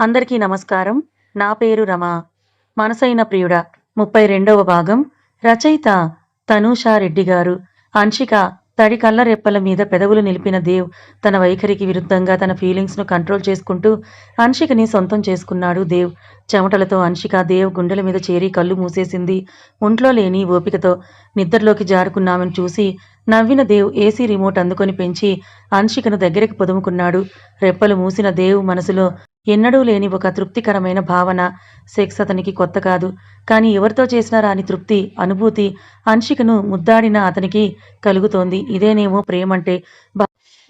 అందరికీ నమస్కారం. నా పేరు రమ. మనసైన ప్రియుడ ముప్పై రెండవ భాగం. రచయిత తనూషా రెడ్డి గారు. అంశిక తడి కళ్ళ రెప్పల మీద పెదవులు నిలిపిన దేవ్ తన వైఖరికి విరుద్ధంగా తన ఫీలింగ్స్ను కంట్రోల్ చేసుకుంటూ అంశికని సొంతం చేసుకున్నాడు దేవ్. చెమటలతో అంశిక దేవ్ గుండెల మీద చేరి కళ్ళు మూసేసింది. ఒంట్లో లేని ఓపికతో నిద్రలోకి జారుకున్నామని చూసి నవ్విన దేవ్ ఏసీ రిమోట్ అందుకొని పెంచి అంశికను దగ్గరికి పొదుముకున్నాడు. రెప్పలు మూసిన దేవ్ మనసులో ఎన్నడూ లేని ఒక తృప్తికరమైన భావన సెక్స్ అతనికి కొత్త కాదు. కానీ ఎవరితో చేసినా రాని తృప్తి అనుభూతి అంశికను ముద్దాడిన అతనికి కలుగుతోంది. ఇదేనేమో ప్రేమంటే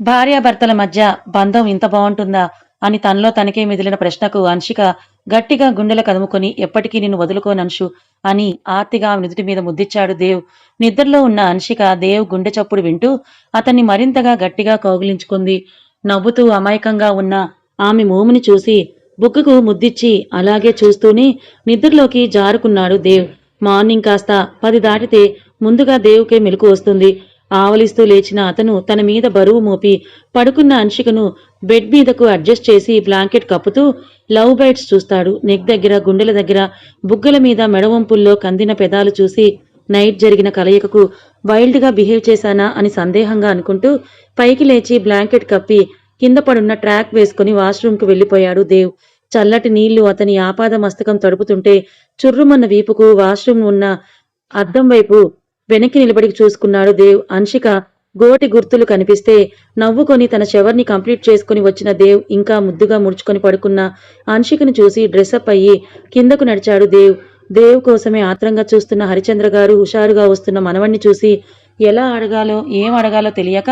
భార్యాభర్తల మధ్య బంధం ఇంత బాగుంటుందా అని తనలో తనకే మిదిలిన ప్రశ్నకు అంశిక గట్టిగా గుండెల కదుముకొని ఎప్పటికీ నిన్ను వదులుకోనంశు అని ఆర్తిగా ఆమె నుదుటి మీద ముద్దిచ్చాడు దేవ్. నిద్రలో ఉన్న అంశిక దేవ్ గుండె చప్పుడు వింటూ అతన్ని మరింతగా గట్టిగా కౌగిలించుకుంది. నవ్వుతూ అమాయకంగా ఉన్న ఆమె మోముని చూసి బుగ్గకు ముద్దిచ్చి అలాగే చూస్తూనే నిద్రలోకి జారుకున్నాడు దేవ్. మార్నింగ్ కాస్త పది దాటితే ముందుగా దేవుకే మెలకు వస్తుంది. ఆవలిస్తూ లేచిన అతను తన మీద బరువు మోపి పడుకున్న అంశికను బెడ్ మీదకు అడ్జస్ట్ చేసి బ్లాంకెట్ కప్పుతూ లవ్ బైట్స్ చూస్తాడు. నెక్ దగ్గర గుండెల దగ్గర బుగ్గల మీద మెడవంపుల్లో కందిన పెదాలు చూసి నైట్ జరిగిన కలయికకు వైల్డ్గా బిహేవ్ చేశానా అని సందేహంగా అనుకుంటూ పైకి లేచి బ్లాంకెట్ కప్పి కింద పడున్న ట్రాక్ వేసుకుని వాష్రూమ్కి వెళ్ళిపోయాడు దేవ్. చల్లటి నీళ్ళు అతని ఆపాద మస్తకం తడుపుతుంటే చుర్రుమన్న వీపుకు వాష్రూమ్ ఉన్న అద్దం వైపు వెనక్కి నిలబడి చూసుకున్నాడు దేవ్. అంశిక గోటి గుర్తులు కనిపిస్తే నవ్వుకొని తన చెవర్ని కంప్లీట్ చేసుకుని వచ్చిన దేవ్ ఇంకా ముద్దుగా ముడుచుకొని పడుకున్న అంశికను చూసి డ్రెస్అప్ అయ్యి కిందకు నడిచాడు దేవ్. దేవ్ కోసమే ఆత్రంగా చూస్తున్న హరిచంద్ర గారు హుషారుగా వస్తున్న మనవణ్ణి చూసి ఎలా అడగాలో ఏం అడగాలో తెలియక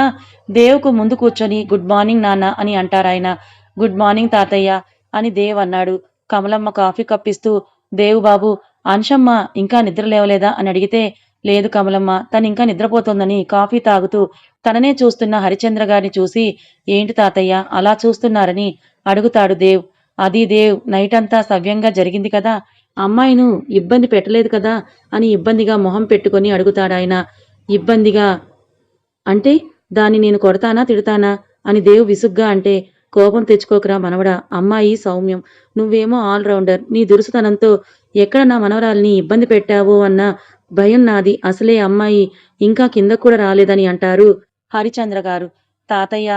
దేవ్కు ముందు కూర్చొని గుడ్ మార్నింగ్ నాన్న అని అంటారాయన. గుడ్ మార్నింగ్ తాతయ్య అని దేవ్ అన్నాడు. కమలమ్మ కాఫీ కప్పిస్తూ దేవు బాబు అంశమ్మ ఇంకా నిద్ర లేవలేదా? అని అడిగితే లేదు కమలమ్మ తను ఇంకా నిద్రపోతోందని కాఫీ తాగుతూ తననే చూస్తున్న హరిచంద్ర గారిని చూసి ఏంటి తాతయ్య అలా చూస్తున్నారని అడుగుతాడు దేవ్. అది దేవ్ నైట్ అంతా సవ్యంగా జరిగింది కదా అమ్మాయిను ఇబ్బంది పెట్టలేదు కదా అని ఇబ్బందిగా మొహం పెట్టుకొని అడుగుతాడాయన. ఇబ్బందిగా అంటే దాన్ని నేను కొడతానా తిడతానా అని దేవు విసుగ్గా అంటే కోపం తెచ్చుకోకరా మనవడా అమ్మాయి సౌమ్యం. నువ్వేమో ఆల్రౌండర్ నీ దురుసుతనంతో ఎక్కడ నా మనవరాల్ని ఇబ్బంది పెట్టావో అన్న భయం నాది. అసలే అమ్మాయి ఇంకా కింద కూడా రాలేదని అంటారు హరిచంద్ర గారు. తాతయ్య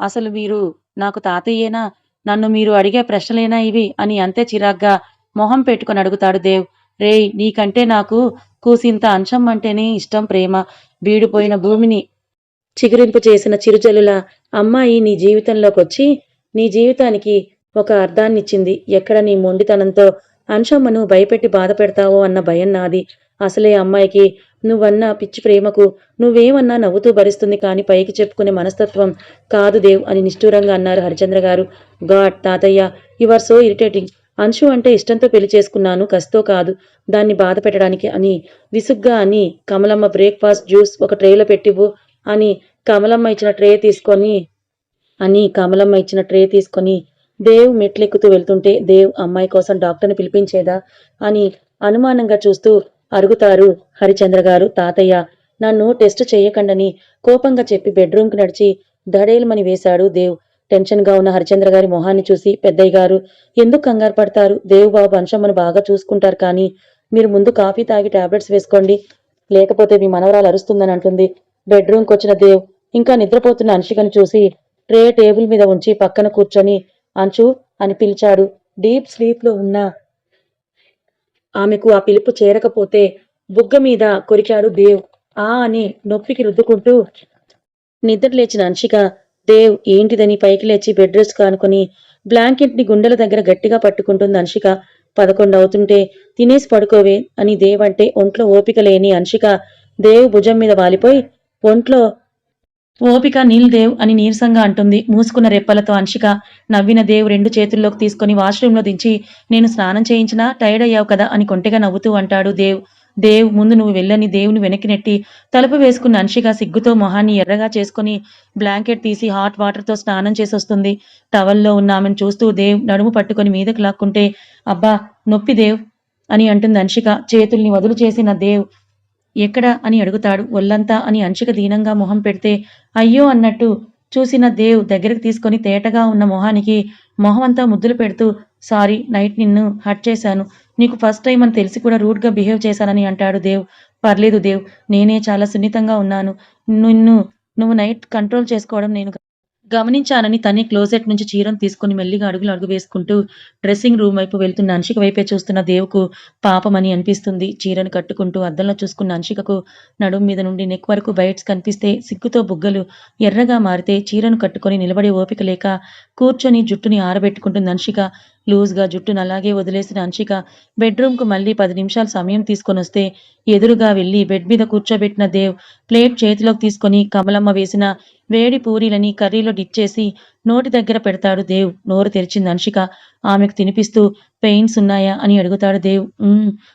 అసలు మీరు నాకు తాతయ్యేనా? నన్ను మీరు అడిగే ప్రశ్నలేనా ఇవి? అని అంతే చిరాగ్గా మొహం పెట్టుకొని అడుగుతాడు దేవ్. రేయ్ నీకంటే నాకు కూసింత అంశం అంటేనే ఇష్టం ప్రేమ. బీడిపోయిన భూమిని చిగురింపు చేసిన చిరుజలుల అమ్మాయి నీ జీవితంలోకి వచ్చి నీ జీవితానికి ఒక అర్థాన్నిచ్చింది. ఎక్కడ నీ మొండితనంతో అంశమ్మను భయపెట్టి బాధ పెడతావో అన్న భయం నాది. అసలే అమ్మాయికి నువ్వన్న పిచ్చి ప్రేమకు నువ్వేమన్నా నవ్వుతూ భరిస్తుంది కాని పైకి చెప్పుకునే మనస్తత్వం కాదు దేవ్ అని నిష్ఠూరంగా అన్నారు హరిచంద్ర గారు. గాడ్ తాతయ్య you are so irritating. Anshu అంటే ఇష్టంతో పెళ్ళి చేసుకున్నాను కస్తో కాదు. దాన్ని బాధ పెట్టడానికి అని విసుగ్గా అని కమలమ్మ బ్రేక్ఫాస్ట్ జ్యూస్ ఒక ట్రేలో పెట్టివు అని కమలమ్మ ఇచ్చిన ట్రే తీసుకొని అని కమలమ్మ ఇచ్చిన ట్రే తీసుకొని దేవ్ మెట్లెక్కుతూ వెళ్తుంటే దేవ్ అమ్మాయి కోసం డాక్టర్ని పిలిపించేదా? అని అనుమానంగా చూస్తూ అరుగుతారు హరిచంద్ర గారు. తాతయ్య నన్ను టెస్ట్ చేయకండని కోపంగా చెప్పి బెడ్రూమ్కి నడిచి దడేలమని వేశాడు దేవ్. టెన్షన్గా ఉన్న హరిచంద్ర గారి మొహాన్ని చూసి పెద్దయ్య గారు ఎందుకు కంగారు పడతారు? దేవ్ బాబు అంశమ్మను బాగా చూసుకుంటారు కానీ మీరు ముందు కాఫీ తాగి టాబ్లెట్స్ వేసుకోండి. లేకపోతే మీ మనవరాలు అరుస్తుందని అంటుంది. బెడ్రూమ్కి వచ్చిన దేవ్ ఇంకా నిద్రపోతున్న అంశికను చూసి ట్రే టేబుల్ మీద ఉంచి పక్కన కూర్చొని అంచు అని పిలిచాడు. డీప్ స్లీప్లో ఉన్న ఆమెకు ఆ పిలుపు చేరకపోతే బుగ్గ మీద కొరికాడు దేవ్. ఆ అని నొప్పికి రుద్దుకుంటూ నిద్ర లేచిన అంశిక దేవ్ ఏంటిదని పైకి లేచి బెడ్ రెస్ట్ కానుకొని బ్లాంకెట్ని గుండెల దగ్గర గట్టిగా పట్టుకుంటుంది అంశిక పదకొండు అవుతుంటే తినేసి పడుకోవే అని దేవ్ అంటే ఒంట్లో ఓపిక లేని అంశిక దేవ్ భుజం మీద వాలిపోయి ఒంట్లో ఓపిక నీల్ దేవ్ అని నీరసంగా అంటుంది. మూసుకున్న రెప్పలతో అంశిక నవ్విన దేవ్ రెండు చేతుల్లోకి తీసుకుని వాష్రూంలో దించి నేను స్నానం చేయించినా టైర్డ్ అయ్యావు కదా? అని కొంటెగా నవ్వుతూ అంటాడు దేవ్. దేవ్ ముందు నువ్వు వెళ్ళని దేవుని వెనక్కి నెట్టి తలుపు వేసుకున్న అంశిక సిగ్గుతో మొహాన్ని ఎర్రగా చేసుకుని బ్లాంకెట్ తీసి హాట్ వాటర్తో స్నానం చేసొస్తుంది. టవల్లో ఉన్న ఆమెను చూస్తూ దేవ్ నడుము పట్టుకొని మీదకి లాక్కుంటే అబ్బా నొప్పి దేవ్ అని అంటుంది అంశిక. చేతుల్ని వదులు చేసిన దేవ్ ఎక్కడ అని అడుగుతాడు. ఒళ్ళంతా అని అంశిక దీనంగా మొహం పెడితే అయ్యో అన్నట్టు చూసిన దేవ్ దగ్గరికి తీసుకొని తేటగా ఉన్న మొహానికి మొహం అంతా ముద్దులు పెడుతూ సారీ నైట్ నిన్ను హట్ చేశాను. నీకు ఫస్ట్ టైం అని తెలిసి కూడా రూడ్గా బిహేవ్ చేశానని అంటాడు దేవ్. పర్లేదు దేవ్ నేనే చాలా సున్నితంగా ఉన్నాను. నిన్ను నువ్వు నైట్ కంట్రోల్ చేసుకోవడం నేను గమనించానని తనే క్లోజెట్ నుంచి చీరను తీసుకుని మెల్లిగా అడుగులు అడుగు వేసుకుంటూ డ్రెస్సింగ్ రూమ్ వైపు వెళ్తున్న అంశిక వైపే చూస్తున్న దేవుకు పాపమని అనిపిస్తుంది. చీరను కట్టుకుంటూ అద్దంలో చూసుకున్న అంశికకు నడుం మీద నుండి నెక్ వరకు బయట్స్ కనిపిస్తే సిగ్గుతో బుగ్గలు ఎర్రగా మారితే చీరను కట్టుకొని నిలబడే ఓపిక లేక కూర్చొని జుట్టుని ఆరబెట్టుకుంటుంది అంశిక లూజ్గా జుట్టును అలాగే వదిలేసిన అంశిక బెడ్రూమ్కు మళ్ళీ పది నిమిషాలు సమయం తీసుకొని వస్తే ఎదురుగా వెళ్ళి బెడ్ మీద కూర్చోబెట్టిన దేవ్ ప్లేట్ చేతిలోకి తీసుకొని కమలమ్మ వేసిన వేడి పూరీలని కర్రీలో డిప్ చేసి నోటి దగ్గర పెడతాడు దేవ్. నోరు తెరిచింది అంశిక ఆమెకు తినిపిస్తూ పెయిన్స్ ఉన్నాయా అని అడుగుతాడు దేవ్.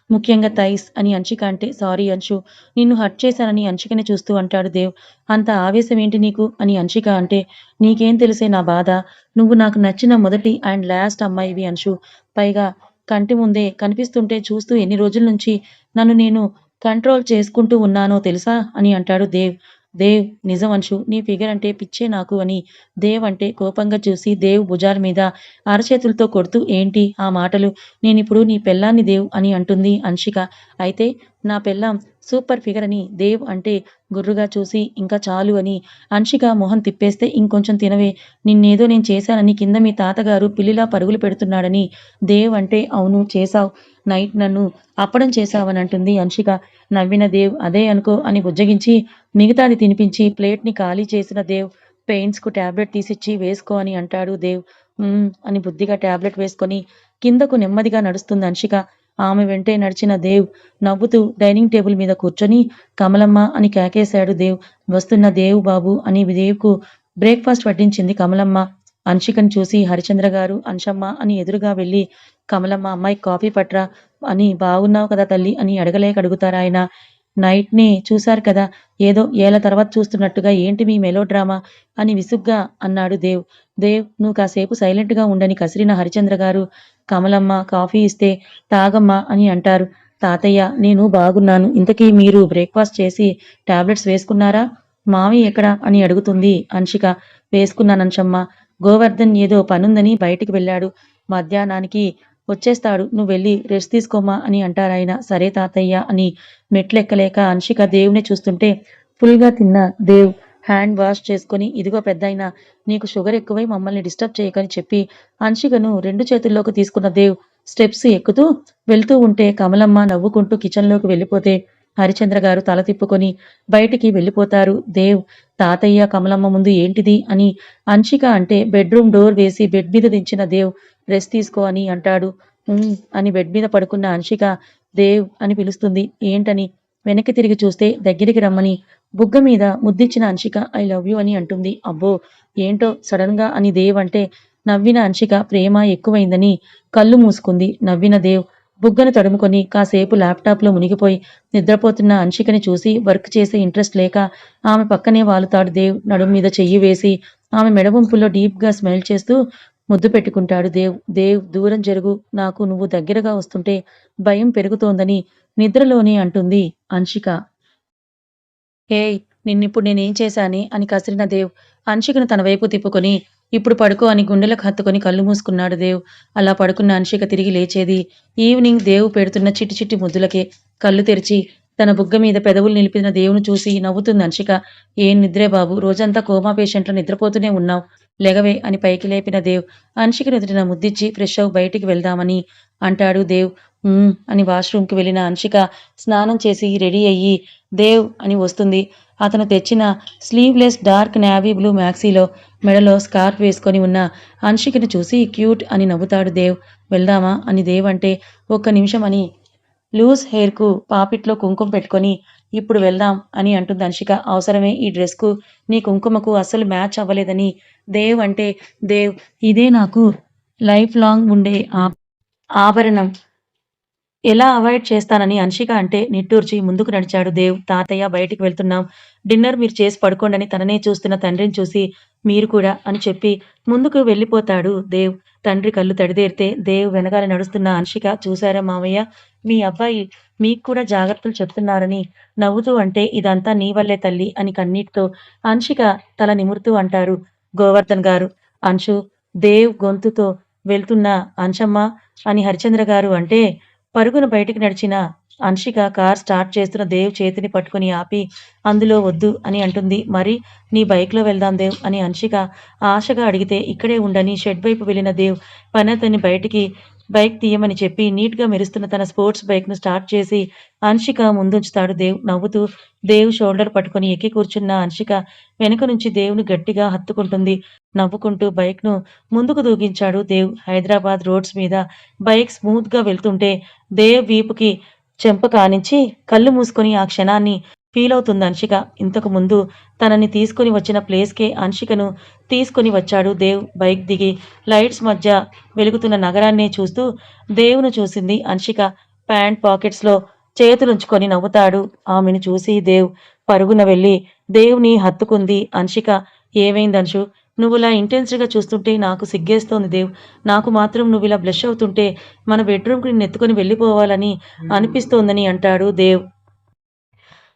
ముఖ్యంగా థైస్ అని అంశిక అంటే సారీ అంశు. నిన్ను హట్ చేశానని అంశికని చూస్తూ అంటాడు దేవ్. అంత ఆవేశం ఏంటి నీకు? అని అంశిక అంటే నీకేం తెలిసే నా బాధ? నువ్వు నాకు నచ్చిన మొదటి అండ్ లాస్ట్ అమ్మాయివి అంశు. పైగా కంటి ముందే కనిపిస్తుంటే చూస్తూ ఎన్ని రోజుల నుంచి నన్ను నేను కంట్రోల్ చేసుకుంటూ ఉన్నానో తెలుసా? అని అంటాడు దేవ్. దేవ్ నిజం అంశు నీ ఫిగర్ అంటే పిచ్చే నాకు అని దేవ్ అంటే కోపంగా చూసి దేవ్ భుజాల మీద అరచేతులతో కొడుతూ ఏంటి ఆ మాటలు? నేనిప్పుడు నీ పెళ్ళాన్ని దేవ్ అని అంటుంది అంశిక. అయితే నా పెళ్ళాం సూపర్ ఫిగర్ అని దేవ్ అంటే గుర్రుగా చూసి ఇంకా చాలు అని అంశిక మొహం తిప్పేస్తే ఇంకొంచెం తినవే. నిన్నేదో నేను చేశానని కింద మీ తాతగారు పిల్లిలా పరుగులు పెడుతున్నాడని దేవ్ అంటే అవును చేశావు. నైట్ నన్ను అప్పడం చేశావని అంటుంది అంశిక. నవ్విన దేవ్ అదే అనుకో అని బుజ్జగించి మిగతాది తినిపించి ప్లేట్ని ఖాళీ చేసిన దేవ్ పెయిన్స్కు టాబ్లెట్ తీసిచ్చి వేసుకో అని అంటాడు దేవ్. అని బుద్ధిగా టాబ్లెట్ వేసుకొని కిందకు నెమ్మదిగా నడుస్తుంది అంశిక. ఆమె వెంటే నడిచిన దేవ్ నవ్వుతూ డైనింగ్ టేబుల్ మీద కూర్చొని కమలమ్మ అని కేకేశాడు దేవ్. వస్తున్న దేవ్ బాబు అని దేవ్కు బ్రేక్ఫాస్ట్ వడ్డించింది కమలమ్మ. అంశికను చూసి హరిచంద్ర గారు అంశమ్మ అని ఎదురుగా వెళ్ళి కమలమ్మ అమ్మాయి కాఫీ పట్రా అని బాగున్నావు కదా తల్లి అని అడగలేక అడుగుతారు ఆయన. నైట్ని చూశారు కదా ఏదో ఏళ్ళ తర్వాత చూస్తున్నట్టుగా ఏంటి మీ మెలో డ్రామా అని విసుగ్గా అన్నాడు దేవ్. దేవ్ నువ్వు కాసేపు సైలెంట్గా ఉండని కసిరిన హరిచంద్ర గారు కమలమ్మ కాఫీ ఇస్తే తాగమ్మా అని అంటారు. తాతయ్య నేను బాగున్నాను. ఇంతకీ మీరు బ్రేక్ఫాస్ట్ చేసి టాబ్లెట్స్ వేసుకున్నారా? మావి ఎక్కడ? అని అడుగుతుంది అంశిక. వేసుకున్నానంశమ్మ గోవర్ధన్ ఏదో పనుందని బయటికి వెళ్ళాడు. మధ్యాహ్నానికి వచ్చేస్తాడు. నువ్వు వెళ్ళి రెస్ట్ తీసుకోమా అని అంటారాయన. సరే తాతయ్య అని మెట్లెక్కలేక అంశిక దేవుని చూస్తుంటే ఫుల్గా తిన్న దేవ్ హ్యాండ్ వాష్ చేసుకొని ఇదిగో పెద్దయినా నీకు షుగర్ ఎక్కువై మమ్మల్ని డిస్టర్బ్ చేయకని చెప్పి అంశికను రెండు చేతుల్లోకి తీసుకున్న దేవ్ స్టెప్స్ ఎక్కుతూ వెళ్తూ ఉంటే కమలమ్మ నవ్వుకుంటూ కిచెన్లోకి వెళ్ళిపోతే హరిచంద్ర గారు తల తిప్పుకొని బయటికి వెళ్ళిపోతారు. దేవ్ తాతయ్య కమలమ్మ ముందు ఏంటిది అని అంశిక అంటే బెడ్రూమ్ డోర్ వేసి బెడ్ మీద దించిన దేవ్ రెస్ట్ తీసుకో అని అంటాడు. అని బెడ్ మీద పడుకున్న అంశిక దేవ్ అని పిలుస్తుంది. ఏంటని? వెనక్కి తిరిగి చూస్తే దగ్గరికి రమ్మని. బుగ్గ మీద ముద్దిచ్చిన అంశిక ఐ లవ్ యూ అని అంటుంది. అబ్బో! ఏంటో? సడన్గా అని దేవ్ అంటే నవ్విన అంశిక ప్రేమ ఎక్కువైందని కళ్ళు మూసుకుంది. నవ్విన దేవ్ బుగ్గను తడుముకొని కాసేపు ల్యాప్టాప్లో మునిగిపోయి నిద్రపోతున్న అంశికని చూసి వర్క్ చేసే ఇంట్రెస్ట్ లేక ఆమె పక్కనే వాలుతాడు దేవ్ నడుం మీద చెయ్యి వేసి ఆమె మెడవంపుల్లో డీప్గా స్మెల్ చేస్తూ ముద్దు పెట్టుకుంటాడు దేవ్. దేవ్ దూరం జరుగు నాకు నువ్వు దగ్గరగా వస్తుంటే భయం పెరుగుతోందని నిద్రలోనే అంటుంది అంశిక. ఏయ్ నిన్నిప్పుడు నేనేం చేశాని అని కసిరిన దేవ్ అంశికను తన వైపు తిప్పుకొని ఇప్పుడు పడుకో అని గుండెలకు హత్తుకొని కళ్ళు మూసుకున్నాడు దేవ్. అలా పడుకున్న అన్షిక తిరిగి లేచేది. ఈవినింగ్ దేవు పెడుతున్న చిట్టి చిట్టి ముద్దులకే కళ్ళు తెరిచి తన బుగ్గ మీద పెదవులు నిలిపిన దేవుని చూసి నవ్వుతుంది అంశిక ఏం నిద్రే బాబు? రోజంతా కోమా పేషెంట్లో నిద్రపోతూనే ఉన్నావు. లెగవే అని పైకి లేపిన దేవ్. అంశిక నుదిటిన ముద్దిచ్చి ఫ్రెష్ అవు బయటికి వెళ్దామని అంటాడు దేవ్. అని వాష్రూమ్కి వెళ్ళిన అంశిక స్నానం చేసి రెడీ అయ్యి దేవ్ అని వస్తుంది. అతను తెచ్చిన స్లీవ్లెస్ డార్క్ నావీ బ్లూ మ్యాక్సీలో మెడలో స్కార్ఫ్ వేసుకొని ఉన్న అన్షికను చూసి క్యూట్ అని నవ్వుతాడు దేవ్. వెళ్దామా? అని దేవ్ అంటే ఒక్క నిమిషం అని లూజ్ హెయిర్కు పాపిట్లో కుంకుమ పెట్టుకొని ఇప్పుడు వెళ్దాం అని అంటుంది అన్షిక అవసరమే ఈ డ్రెస్కు. నీ కుంకుమకు అస్సలు మ్యాచ్ అవ్వలేదని దేవ్ అంటే దేవ్ ఇదే నాకు లైఫ్ లాంగ్ ఉండే ఆ- ఆభరణం. ఎలా అవాయిడ్ చేస్తానని అన్షిక అంటే నిట్టూర్చి ముందుకు నడిచాడు. దేవ్ తాతయ్య బయటికి వెళ్తున్నాం. డిన్నర్ మీరు చేసి పడుకోండని తననే చూస్తున్న తండ్రిని చూసి మీరు కూడా అని చెప్పి ముందుకు వెళ్ళిపోతాడు దేవ్. తండ్రి కళ్ళు తడిదేరితే దేవ్ వెనకాల నడుస్తున్న అన్షిక చూశారా మామయ్య మీ అబ్బాయి మీకు కూడా జాగ్రత్తలు చెప్తున్నారని నవ్వుతూ అంటే ఇదంతా నీ వల్లే తల్లి అని కన్నీటితో అన్షిక తల నిమురుతూ అంటారు గోవర్ధన్ గారు. అంశు దేవ్ గొంతుతో వెళ్తున్న అంశమ్మ అని హరిచంద్ర గారు అంటే పరుగున బయటికి నడిచిన అంశిక కార్ స్టార్ట్ చేస్తున్న దేవ్ చేతిని పట్టుకుని ఆపి అందులో వద్దు అని అంటుంది. మరి నీ బైక్లో వెళ్దాం దేవ్ అని అంశిక ఆశగా అడిగితే ఇక్కడే ఉండని షెడ్ వైపు వెళ్ళిన దేవ్ పనతని బయటికి బైక్ తీయమని చెప్పి నీట్గా మెరుస్తున్న తన స్పోర్ట్స్ బైక్ను స్టార్ట్ చేసి అన్షిక ముందుంచుతాడు దేవ్. నవ్వుతూ దేవ్ షోల్డర్ పట్టుకొని ఎక్కి కూర్చున్న అన్షిక వెనుక నుంచి దేవుని గట్టిగా హత్తుకుంటుంది. నవ్వుకుంటూ బైక్ను ముందుకు దూకించాడు దేవ్. హైదరాబాద్ రోడ్స్ మీద బైక్ స్మూత్గా వెళ్తుంటే దేవ్ వీపుకి చెంప కానించి కళ్ళు మూసుకొని ఆ క్షణాన్ని ఫీల్ అవుతుంది అంశిక ఇంతకు ముందు తనని తీసుకొని వచ్చిన ప్లేస్కే అంశికను తీసుకొని వచ్చాడు దేవ్. బైక్ దిగి లైట్స్ మధ్య వెలుగుతున్న నగరాన్నే చూస్తూ దేవును చూసింది అంశిక ప్యాంట్ పాకెట్స్లో చేతులుంచుకొని నవ్వుతాడు. ఆమెను చూసి దేవ్ పరుగున వెళ్ళి దేవుని హత్తుకుంది. అంశిక ఏమైంది అంశు నువ్వు ఇలా ఇంటెన్స్గా చూస్తుంటే నాకు సిగ్గేస్తోంది దేవ్. నాకు మాత్రం నువ్వు ఇలా బ్లష్ అవుతుంటే మన బెడ్రూమ్కి నిన్ను ఎత్తుకొని వెళ్ళిపోవాలని అనిపిస్తోందని అంటాడు దేవ్.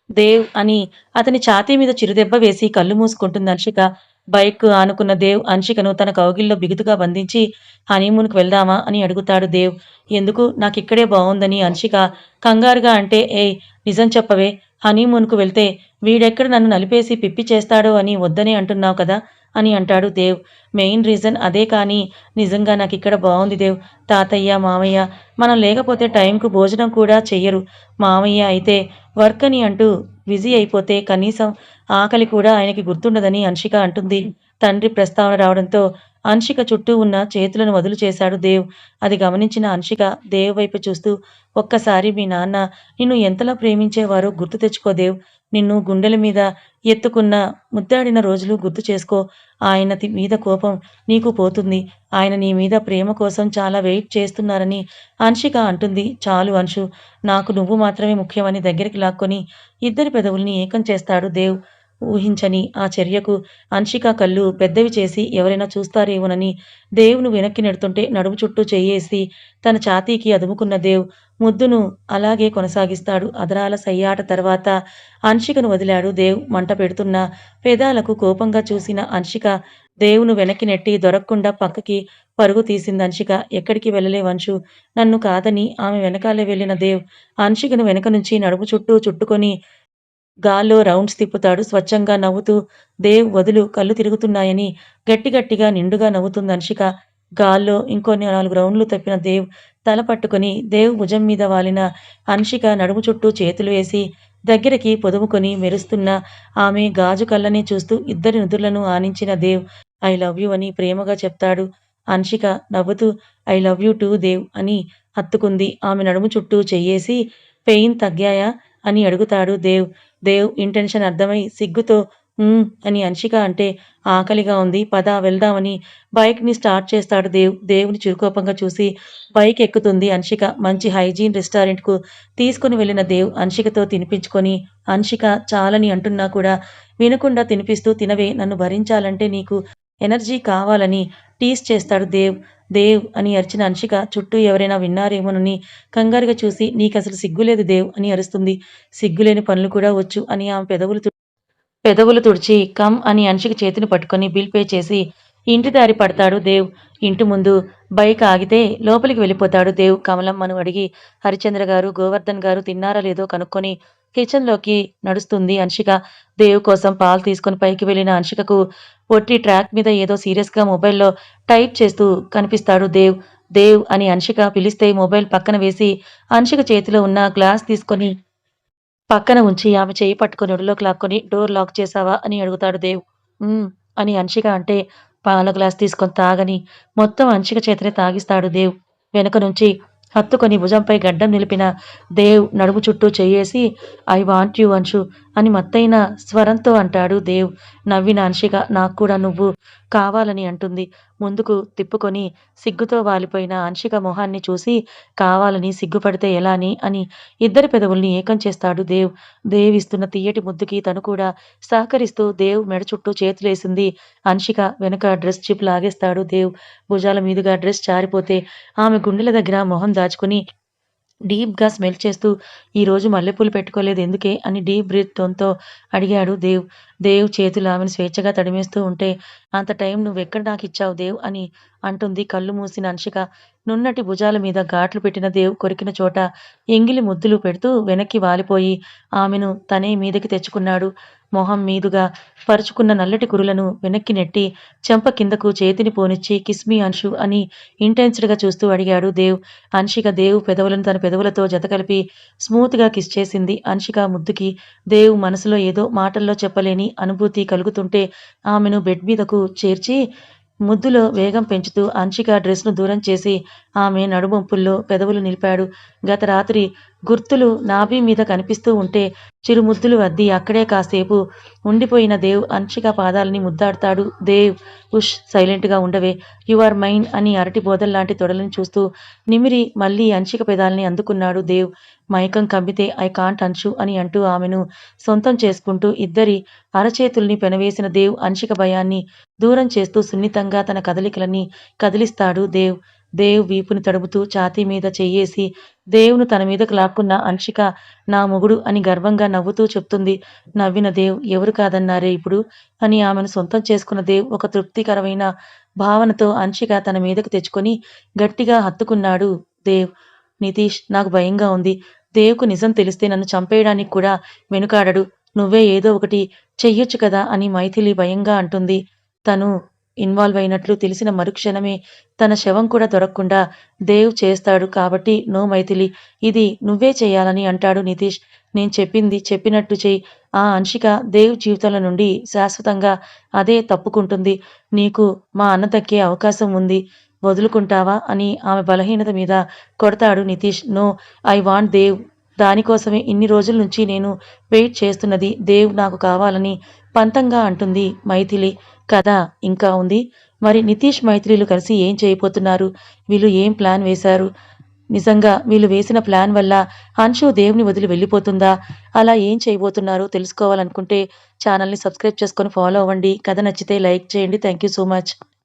దేవ్ అని అతని ఛాతీ మీద చిరుదెబ్బ వేసి కళ్ళు మూసుకుంటుంది అంశిక బైక్ ఆనుకున్న దేవ్ అంశికను తన కౌగిల్లో బిగుతుగా బంధించి హనీమూన్కి వెళ్దామా? అని అడుగుతాడు దేవ్. ఎందుకు? నాకు ఇక్కడే బాగుందని అంశిక కంగారుగా అంటే ఏయ్ నిజం చెప్పవే. హనీమూన్కు వెళ్తే వీడెక్కడ నన్ను నలిపేసి పిప్పి చేస్తాడో అని వద్దని అంటున్నావు కదా. అని అంటాడు దేవ్. మెయిన్ రీజన్ అదే కానీ నిజంగా నాకు ఇక్కడ బాగుంది దేవ్. తాతయ్య మామయ్య మనం లేకపోతే టైంకు భోజనం కూడా చెయ్యరు. మామయ్య అయితే వర్క్ అని అంటూ బిజీ అయిపోతే కనీసం ఆకలి కూడా ఆయనకి గుర్తుండదని అన్షిక అంటుంది. తండ్రి ప్రస్తావన రావడంతో అంశిక చుట్టూ ఉన్న చేతులను వదులు చేశాడు దేవ్. అది గమనించిన అంశిక దేవ్ వైపు చూస్తూ ఒక్కసారి మీ నాన్న నిన్ను ఎంతలా ప్రేమించేవారో గుర్తు తెచ్చుకో దేవ్. నిన్ను గుండెల మీద ఎత్తుకున్న ముద్దాడిన రోజులు గుర్తు చేసుకో. ఆయన మీద కోపం నీకు పోతుంది. ఆయన నీ మీద ప్రేమ కోసం చాలా వెయిట్ చేస్తున్నారని అంశిక అంటుంది. చాలు అంశు నాకు నువ్వు మాత్రమే ముఖ్యమని దగ్గరికి లాక్కొని ఇద్దరి పెదవుల్ని ఏకం చేస్తాడు దేవ్. ఊహించని ఆ చర్యకు అంశిక కళ్ళు పెద్దవి చేసి ఎవరైనా చూస్తారేమోనని దేవును వెనక్కి నెడుతుంటే నడుము చుట్టూ చేయేసి తన ఛాతీకి అదుముకున్న దేవ్ ముద్దును అలాగే కొనసాగిస్తాడు. అదరాల సయ్యాట తర్వాత అంశికను వదిలాడు దేవ్ మంట పెడుతున్న పేదాలకు కోపంగా చూసిన అంశిక దేవును వెనక్కి నెట్టి దొరకకుండా పక్కకి పరుగు తీసింది అంశిక. ఎక్కడికి వెళ్ళలేవు నన్ను కాదని ఆమె వెనకాలే వెళ్ళిన దేవ్ అంశికను వెనక నుంచి నడుము చుట్టూ చుట్టుకొని గాల్లో రౌండ్స్ తిప్పుతాడు. స్వచ్ఛంగా నవ్వుతూ దేవ్ వదులు కళ్ళు తిరుగుతున్నాయని గట్టి గట్టిగా నిండుగా నవ్వుతుంది అన్షిక. గాల్లో ఇంకొన్ని నాలుగు రౌండ్లు తప్పిన దేవ్ తల పట్టుకొని దేవ్ భుజం మీద వాలిన అన్షిక నడుము చుట్టూ చేతులు వేసి దగ్గరికి పొదుముకొని మెరుస్తున్న ఆమె గాజు కళ్ళని చూస్తూ ఇద్దరి నుదుర్లను ఆనించిన దేవ్ ఐ లవ్ యు అని ప్రేమగా చెప్తాడు. అన్షిక నవ్వుతూ I love you too Dev అని హత్తుకుంది ఆమె నడుము చుట్టూ చెయ్యేసి పెయిన్ తగ్గాయా అని అడుగుతాడు దేవ్. దేవ్ ఇంటెన్షన్ అర్థమై సిగ్గుతో అని అన్షిక అంటే ఆకలిగా ఉంది. పద వెళ్దామని. బైక్ని స్టార్ట్ చేస్తాడు దేవ్. దేవుని చిరుకోపంగా చూసి బైక్ ఎక్కుతుంది అన్షిక. మంచి హైజీన్ రెస్టారెంట్కు తీసుకుని వెళ్ళిన దేవ్ అన్షికతో తినిపించుకొని అన్షిక చాలని అంటున్నా కూడా వినకుండా తినిపిస్తూ తినవే. నన్ను భరించాలంటే నీకు ఎనర్జీ కావాలని టీస్ చేస్తాడు దేవ్ దేవ్ అని అరిచిన అంశిక చుట్టూ ఎవరైనా విన్నారేమోనని కంగారుగా చూసి నీకసలు సిగ్గులేదు దేవ్ అని అరుస్తుంది. సిగ్గులేని పనులు కూడా వచ్చు అని ఆమె పెదవులు పెదవులు తుడిచి కమ్ అని అంశిక చేతిని పట్టుకొని బిల్ పే చేసి ఇంటి దారి పడతాడు దేవ్. ఇంటి ముందు బైక్ ఆగితే లోపలికి వెళ్ళిపోతాడు దేవ్. కమలమ్మను అడిగి హరిచంద్ర గారు గోవర్ధన్ గారు తిన్నారా లేదో కనుక్కొని కిచెన్లోకి నడుస్తుంది అంశిక దేవ్ కోసం పాలు తీసుకొని పైకి వెళ్ళిన అంశికకు పొట్టి ట్రాక్ మీద ఏదో సీరియస్గా మొబైల్లో టైప్ చేస్తూ కనిపిస్తాడు దేవ్. దేవ్ అని అంశిక పిలిస్తే మొబైల్ పక్కన వేసి అంశిక చేతిలో ఉన్న గ్లాస్ తీసుకొని పక్కన ఉంచి ఆమె చేయి పట్టుకొని ఒడిలోకి లాక్కొని డోర్ లాక్ చేసావా అని అడుగుతాడు దేవ్. అని అంశిక అంటే పాల గ్లాస్ తీసుకొని తాగని మొత్తం అంశిక చేతనే తాగిస్తాడు దేవ్. వెనక నుంచి హత్తుకొని భుజంపై గడ్డం నిలిపిన దేవ్ నడుము చుట్టూ చేయేసి ఐ వాంట్ యు అంశు అని మత్తైన స్వరంతో అంటాడు దేవ్ నవ్విన అంశిక నాకు కూడా నువ్వు కావాలని అంటుంది. ముందుకు తిప్పుకొని సిగ్గుతో వాలిపోయిన అంశిక మొహాన్ని చూసి కావాలని సిగ్గుపడితే ఎలాని అని ఇద్దరి పెదవుల్ని ఏకం చేస్తాడు దేవ్. దేవ్ ఇస్తున్న తీయటి ముద్దుకి తను కూడా సహకరిస్తూ దేవ్ మెడ చుట్టూ చేతులేసింది. అంశిక వెనక డ్రెస్ చిప్ లాగేస్తాడు దేవ్. భుజాల మీదుగా డ్రెస్ జారిపోతే ఆమె గుండెల దగ్గర మొహం దాచుకుని డీప్‌గా స్మెల్ చేస్తూ "ఈరోజు మల్లెపూలు పెట్టుకోలేదు ఎందుకే?" అని డీప్ బ్రీత్ టోన్‌తో అడిగాడు దేవ్. దేవ్ చేతులు ఆమెను స్వేచ్ఛగా తడిమేస్తూ ఉంటే "అంత టైం నువ్వెక్కడ నాకిచ్చావు దేవ్" అని అంటుంది కళ్ళు మూసిన అంశిక. నున్నటి భుజాల మీద ఘాట్లు పెట్టిన దేవ్ కొరికిన చోట ఎంగిలి ముద్దులు పెడుతూ వెనక్కి వాలిపోయి ఆమెను తనే మీదకి తెచ్చుకున్నాడు. మొహం మీదుగా పరుచుకున్న నల్లటి కురులను వెనక్కి నెట్టి చెంప కిందకు చేతిని పోనిచ్చి కిస్మి అంశు అని ఇంటెన్స్డ్‌గా చూస్తూ అడిగాడు దేవ్. అంశిక దేవ్ పెదవులను తన పెదవులతో జతకలిపి స్మూత్‌గా కిస్ చేసింది. అంశిక ముద్దుకి దేవ్ మనసులో ఏదో మాటల్లో చెప్పలేని అనుభూతి కలుగుతుంటే ఆమెను బెడ్ మీదకు చేర్చి ముద్దులో వేగం పెంచుతూ అంశిక డ్రెస్‌ను దూరం చేసి ఆమె నడుమొంపుల్లో పెదవులు నిలిపాడు. గత రాత్రి గుర్తులు నాభి మీద కనిపిస్తూ ఉంటే చిరుముద్దులు అద్ది అక్కడే కాసేపు ఉండిపోయిన దేవ్ అంశిక పాదాలని ముద్దాడతాడు దేవ్ ఉష్ సైలెంట్‌గా ఉండవే. యు ఆర్ మైన్ అని అరటి బోధల్లాంటి తొడలను చూస్తూ నిమిరి మళ్ళీ అంశిక పెదాల్ని అందుకున్నాడు దేవ్. మైకం కమ్మితే ఐ కాంట్ అంచు అని అంటూ ఆమెను సొంతం చేసుకుంటూ ఇద్దరి అరచేతుల్ని పెనవేసిన దేవ్ అంశిక భయాన్ని దూరం చేస్తూ సున్నితంగా తన కదలికలని కదిలిస్తాడు దేవ్. దేవ్ వీపుని తడుపుతూ ఛాతీ మీద చెయ్యేసి దేవ్‌ను తన మీదకు లాక్కున్న అంశిక నా మొగుడు అని గర్వంగా నవ్వుతూ చెప్తుంది. నవ్విన దేవ్ ఎవరు కాదన్నారే ఇప్పుడు అని ఆమెను సొంతం చేసుకున్న దేవ్ ఒక తృప్తికరమైన భావనతో అంశిక తన మీదకు తెచ్చుకొని గట్టిగా హత్తుకున్నాడు దేవ్. నితీష్ నాకు భయంగా ఉంది. దేవ్‌కు నిజం తెలిస్తే నన్ను చంపేయడానికి కూడా వెనుకాడడు. నువ్వే ఏదో ఒకటి చెయ్యొచ్చు కదా అని మైథిలి భయంగా అంటుంది. తను ఇన్వాల్వ్ అయినట్లు తెలిసిన మరుక్షణమే తన శవం కూడా దొరకకుండా దేవ్ చేస్తాడు కాబట్టి నో మైథిలి. ఇది నువ్వే చేయాలని అంటాడు నితీష్. నేను చెప్పింది చెప్పినట్టు చేయి ఆ అంశిక దేవ్ జీవితంలో నుండి శాశ్వతంగా అదే తప్పుకుంటుంది. నీకు మా అన్న దక్కే అవకాశం ఉంది. వదులుకుంటావా అని ఆమె బలహీనత మీద కొడతాడు Nitish. No I want Dev. దానికోసమే ఇన్ని రోజుల నుంచి నేను వెయిట్ చేస్తున్నది. దేవ్ నాకు కావాలని పంతంగా అంటుంది మైథిలి. కథ ఇంకా ఉంది. మరి నితీష్, మైత్రిలు కలిసి ఏం చేయబోతున్నారు? వీళ్ళు ఏం ప్లాన్ వేశారు? నిజంగా వీళ్ళు వేసిన ప్లాన్ వల్ల అంశు దేవుని వదిలి వెళ్ళిపోతుందా? అలా ఏం చేయబోతున్నారో తెలుసుకోవాలనుకుంటే ఛానల్‌ని సబ్స్క్రైబ్ చేసుకొని ఫాలో అవ్వండి. కథ నచ్చితే లైక్ చేయండి. Thank you so much.